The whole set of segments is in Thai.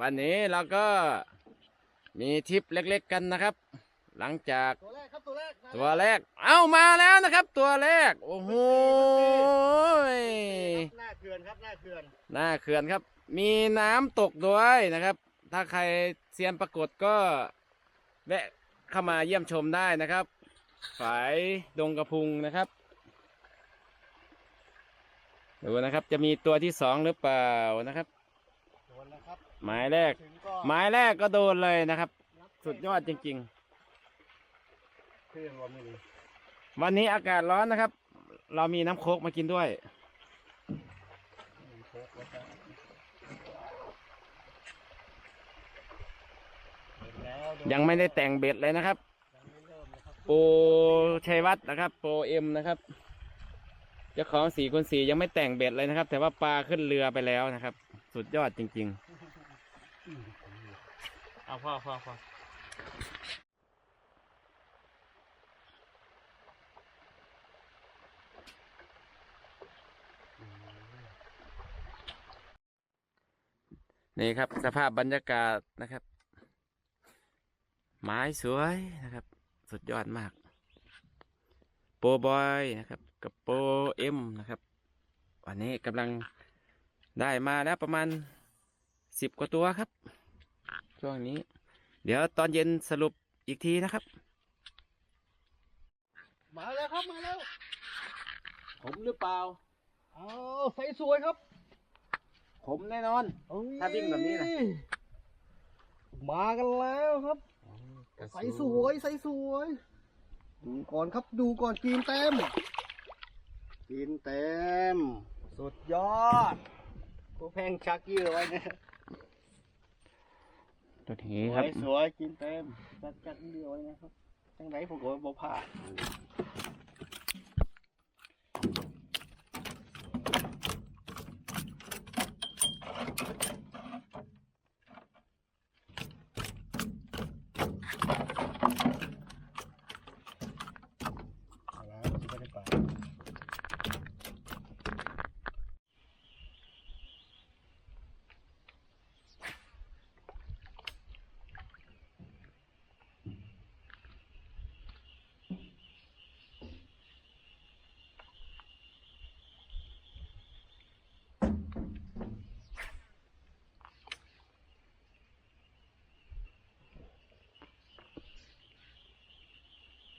วันนี้เราก็มีทริปเล็กๆกันนะครับ หลังจากตัวแรกครับตัวแรกมาตัวแรก เอ้ามาแล้วนะครับ ตัวแรก โอ้โหยหน้าเขื่อนครับหน้าเขื่อนหน้าเขื่อนครับ มีน้ำตกด้วยนะครับ ถ้าใครเซียนปรากฏก็แวะเข้ามาเยี่ยมชมได้นะครับฝายดงกระพุงนะครับดูนะครับจะมีตัวที่สองหรือเปล่านะครับ โดนแล้วครับ หมายแรก ถึงก็หมายแรกก็โดนเลยนะครับ สุดยอดจริงเครื่องว่าไม่ดีๆ วันนี้อากาศร้อนนะครับ เรามีน้ำโคกมากินด้วย มีโค้กไว้ครับเห็นแล้วโดนยังไม่ได้แต่งเบ็ดเลยนะครับ ยังไม่เริ่มเลยครับโปรชัยวัฒน์นะครับ โปรเอ็มนะครับเจ้าของสี่คนสี่ยังไม่แต่งเบ็ดเลยนะครับ แต่ว่าปลาขึ้นเรือไปแล้วนะครับ สุดยอดจริง เอาพ่อพ่อพ่อนี่ครับ สภาพบรรยากาศนะครับ ไม้สวยนะครับ สุดยอดมาก โปรบอยนะครับ กับโปรเอ็มนะครับ วันนี้กำลังได้มาแล้วประมาณ สิบกว่าตัวครับ ช่วงนี้ เดี๋ยวตอนเย็นสรุปอีกทีนะครับ มาแล้วครับมาแล้วผมหรือเปล่าเอาใสสวยครับ ผมแน่นอนโอ้ยถ้าวิ่งแบบนี้นะมากันแล้วครับ ใสสวยใสสวยดูก่อนครับดูก่อนกินเต็มกินเต็ม สุดยอดพวกแพงชักเยื่อไว้นะ ตัวนี้ครับ สวยกินเต็มจัดจัดเดียวเลยนะครับจังไรผมก็บ่ผ่าดเอาละมันจะไม่ได้ปลา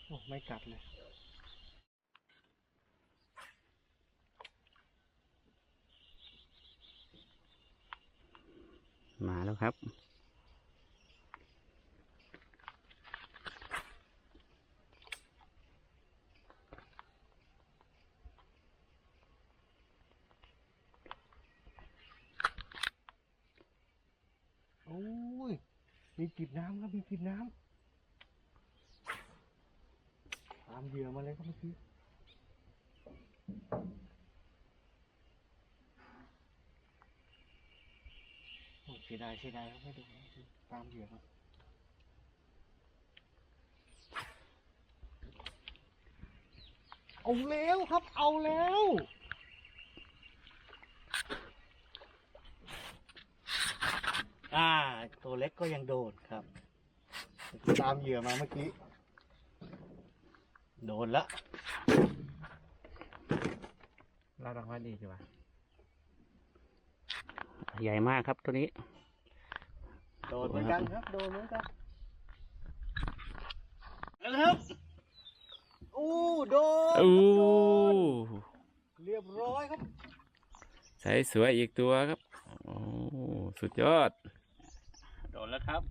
โอ้ไม่กัดเลย มาแล้วครับ โอ้ย มีกีบน้ำครับ มีกีบน้ำตาม เหยื่อมาเลยครับเมื่อกี้โอ้เสียดายเสียดายครับไม่ดูตามเหยื่อครับเอาแล้วครับ เอาแล้วอ่าตัวเล็กก็ยังโดนครับ ตามเหยื่อมาเมื่อกี้ โดนละเราต้องว่าดีจ้ะใหญ่มากครับตัวนี้ โดนเหมือนกันครับ โดนเหมือนกันเอาละครับอู้โดนอู้เรียบร้อยครับใส่สวยอีกตัวครับ โอ้ สุดยอด โดนแล้วครับ